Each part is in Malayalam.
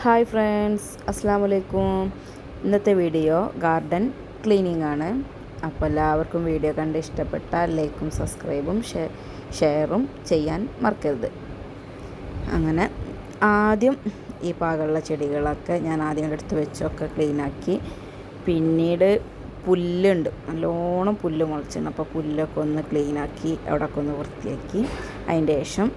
ഹായ് ഫ്രണ്ട്സ് അസ്സാം വലൈക്കും ഇന്നത്തെ വീഡിയോ ഗാർഡൻ ക്ലീനിങ് ആണ്. അപ്പോൾ എല്ലാവർക്കും വീഡിയോ കണ്ട് ഇഷ്ടപ്പെട്ടാൽ ലൈക്കും സബ്സ്ക്രൈബും ഷെയറും ചെയ്യാൻ മറക്കരുത്. അങ്ങനെ ആദ്യം ഈ പാകമുള്ള ചെടികളൊക്കെ ഞാൻ ആദ്യം എടുത്ത് വെച്ചൊക്കെ ക്ലീനാക്കി. പിന്നീട് പുല്ലുണ്ട്. നല്ലോണം പുല്ല് മുളച്ചിട്ടുണ്ട്. അപ്പോൾ പുല്ലൊക്കെ ഒന്ന് ക്ലീനാക്കി അവിടെയൊക്കെ ഒന്ന് വൃത്തിയാക്കി. അതിന്റെ ശേഷം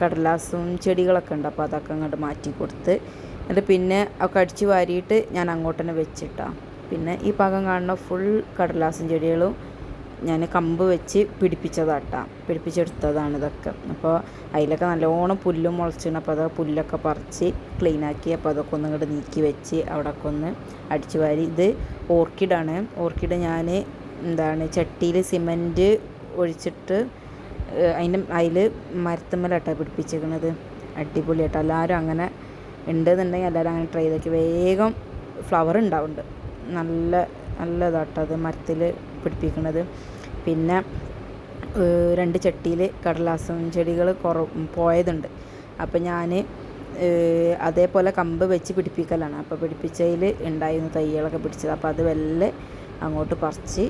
കടലാസും ചെടികളൊക്കെ ഉണ്ട്. അപ്പോൾ അതൊക്കെ അങ്ങോട്ട് മാറ്റി കൊടുത്ത് എന്നിട്ട് പിന്നെ ഒക്കെ അടിച്ച് വാരിയിട്ട് ഞാൻ അങ്ങോട്ട് തന്നെ വെച്ചിട്ടാണ് പിന്നെ ഈ പാകം കാണുന്ന ഫുൾ കടലാസും ചെടികളും ഞാൻ കമ്പ് വെച്ച് പിടിപ്പിച്ചതാട്ടാ. പിടിപ്പിച്ചെടുത്തതാണ് ഇതൊക്കെ. അപ്പോൾ അതിലൊക്കെ നല്ലോണം പുല്ലും മുളച്ചിട്ടുണ്ട്. അപ്പോൾ അതൊക്കെ പുല്ലൊക്കെ പറിച്ച് ക്ലീനാക്കി അപ്പോൾ അതൊക്കെ ഒന്ന് ഇങ്ങോട്ട് നീക്കി വെച്ച് അവിടെയൊക്കെ ഒന്ന് അടിച്ചു വാരി. ഇത് ഓർക്കിഡാണ് ഓർക്കിഡ് ഞാൻ എന്താണ് ചട്ടിയിൽ സിമന്റ് ഒഴിച്ചിട്ട് അതിന്റെ അതിൽ മരത്തുമ്മലാട്ടോ പിടിപ്പിച്ചേക്കണത് അടിപൊളിയാട്ടോ. എല്ലാവരും അങ്ങനെ ഉണ്ടെന്നുണ്ടെങ്കിൽ എല്ലാവരും അങ്ങനെ ട്രൈ ചെയ്തേക്ക്. വേഗം ഫ്ലവർ ഉണ്ടാവുന്നുണ്ട്. നല്ല നല്ലതാട്ടോ അത് മരത്തിൽ പിടിപ്പിക്കുന്നത് പിന്നെ രണ്ട് ചട്ടിയിൽ കടലാസും ചെടികൾ കുറ പോയതുണ്ട്. അപ്പോൾ ഞാൻ അതേപോലെ കമ്പ് വെച്ച് പിടിപ്പിക്കലാണ്. അപ്പോൾ പിടിപ്പിച്ചതിൽ ഉണ്ടായിരുന്നു തൈകളൊക്കെ പിടിച്ചത്. അപ്പോൾ അത് വെല്ലെ അങ്ങോട്ട് പറിച്ച്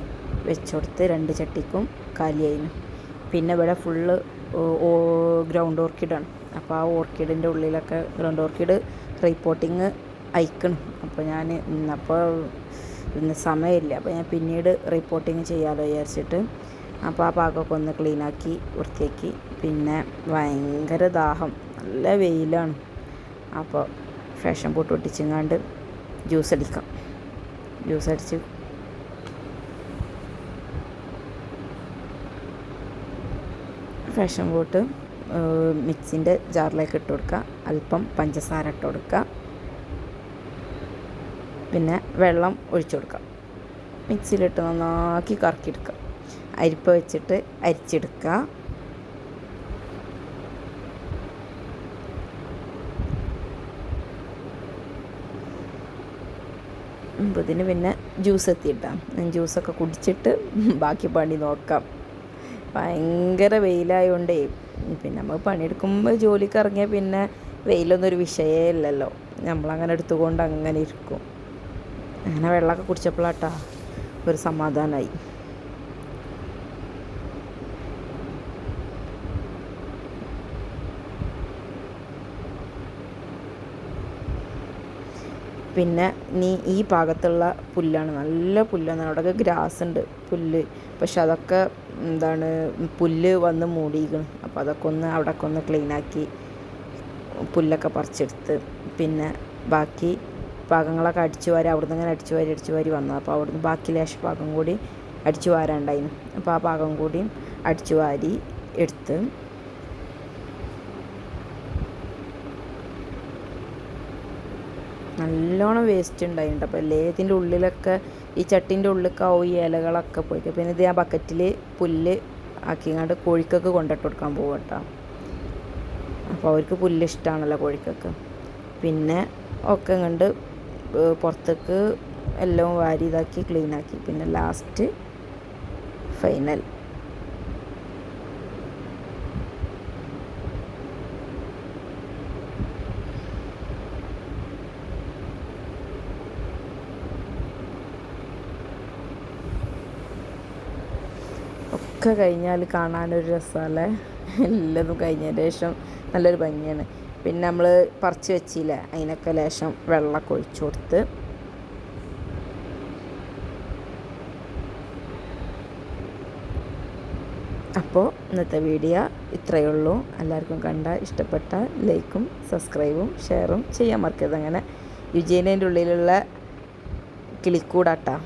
വെച്ചുകൊടുത്ത് രണ്ട് ചട്ടിക്കും കാലിയായിരുന്നു പിന്നെ ഇവിടെ ഫുള്ള് ഗ്രൗണ്ട് ഓർക്കിഡാണ് അപ്പോൾ ആ ഓർക്കിഡിന്റെ ഉള്ളിലൊക്കെ ഗ്രൗണ്ട് ഓർക്കിഡ് റിപ്പോർട്ടിങ് അയക്കണം. അപ്പോൾ ഞാൻ അപ്പോൾ ഇന്ന് സമയമില്ല. അപ്പോൾ ഞാൻ പിന്നീട് റിപ്പോർട്ടിങ് ചെയ്യാമല്ലോ വിചാരിച്ചിട്ട്. അപ്പോൾ ആ പാകമൊക്കെ ഒന്ന് ക്ലീനാക്കി വൃത്തിയാക്കി. പിന്നെ ഭയങ്കര ദാഹം. നല്ല വെയിലാണ്. അപ്പോൾ ഫാഷൻ പോട്ട് ഒട്ടിച്ചെങ്ങാണ്ട് ജ്യൂസ് അടിക്കാം. ജ്യൂസ് അടിച്ച് ഫാഷൻ ഫ്രൂട്ട് മിക്സിന്റെ ജാറിലേക്ക് ഇട്ട് കൊടുക്കുക. അല്പം പഞ്ചസാര ഇട്ട് കൊടുക്കുക. പിന്നെ വെള്ളം ഒഴിച്ചു കൊടുക്കുക. മിക്സിയിലിട്ട് നന്നാക്കി കറക്കിയെടുക്കുക. അരിപ്പ വെച്ചിട്ട് അരിച്ചെടുക്കുക. ഇതിന് പിന്നെ ജ്യൂസ് എത്തിയിട്ടാണ് ജ്യൂസൊക്കെ കുടിച്ചിട്ട് ബാക്കി പണി നോക്കാം. ഭയങ്കര വെയിലായതുകൊണ്ടേ പിന്നെ നമ്മൾ പണിയെടുക്കുമ്പോൾ ജോലിക്ക് ഇറങ്ങിയാൽ പിന്നെ വെയിലൊന്നും ഒരു വിഷയമേ ഇല്ലല്ലോ. നമ്മളങ്ങനെ എടുത്തുകൊണ്ട് അങ്ങനെ ഇരിക്കും. അങ്ങനെ വെള്ളമൊക്കെ കുടിച്ചപ്പോഴാട്ടാ ഒരു സമാധാനമായി പിന്നെ നീ ഈ ഭാഗത്തുള്ള പുല്ലാണ്. നല്ല പുല്ലാണ്. അവിടെയൊക്കെ ഗ്രാസ് ഉണ്ട്. പുല്ല്. പക്ഷെ അതൊക്കെ എന്താണ് പുല്ല് വന്ന് മൂടിയിരിക്കണം. അപ്പോൾ അതൊക്കെ ഒന്ന് അവിടെയൊക്കെ ഒന്ന് ക്ലീനാക്കി പുല്ലൊക്കെ പറിച്ചെടുത്ത് പിന്നെ ബാക്കി ഭാഗങ്ങളൊക്കെ അടിച്ചു വാരി അവിടുന്ന് ഇങ്ങനെ അടിച്ചു വാരി അടിച്ചു വാരി വന്നു. അപ്പോൾ അവിടുന്ന് ബാക്കി ലേശ ഭാഗം കൂടി അടിച്ചു വാരാണ്ടായിരുന്നു അപ്പോൾ ആ ഭാഗം കൂടിയും അടിച്ചു വാരി എടുത്ത് നല്ലോണം വേസ്റ്റ് ഉണ്ടായിട്ടുണ്ട് അപ്പോൾ ലേഹത്തിന്റെ ഉള്ളിലൊക്കെ ഈ ചട്ടിന്റെ ഉള്ളിലൊക്കെ ഈ ഇലകളൊക്കെ പോയിട്ട് പിന്നെ ഇത് ആ ബക്കറ്റിൽ പുല്ല് ആക്കിങ്ങാണ്ട് കോഴിക്കൊക്കെ കൊണ്ടിട്ട് കൊടുക്കാൻ പോകും കേട്ടോ അപ്പോൾ അവർക്ക് പുല്ല് ഇഷ്ടമാണല്ലോ കോഴിക്കൊക്കെ. പിന്നെ ഒക്കെ കണ്ട് പുറത്തേക്ക് എല്ലാം വാരി ഇതാക്കി ക്ലീനാക്കി പിന്നെ ലാസ്റ്റ് ഫൈനൽ ഒക്കെ കഴിഞ്ഞാൽ കാണാനൊരു രസമല്ലേ എല്ലതും കഴിഞ്ഞതിന് ശേഷം നല്ലൊരു ഭംഗിയാണ്. പിന്നെ നമ്മൾ പറിച്ച് വെച്ചില്ലേ അതിനൊക്കെ ലേശം വെള്ളമൊക്കെ ഒഴിച്ചു കൊടുത്ത്. അപ്പോൾ ഇന്നത്തെ വീഡിയോ ഇത്രയേ ഉള്ളൂ. എല്ലാവർക്കും കണ്ട ഇഷ്ടപ്പെട്ട ലൈക്കും സബ്സ്ക്രൈബും ഷെയറും ചെയ്യാൻ മറക്കരുത് അങ്ങനെ. യുജീനേന്റെ ഉള്ളിലുള്ള കിളിക്കൂടാട്ടാ.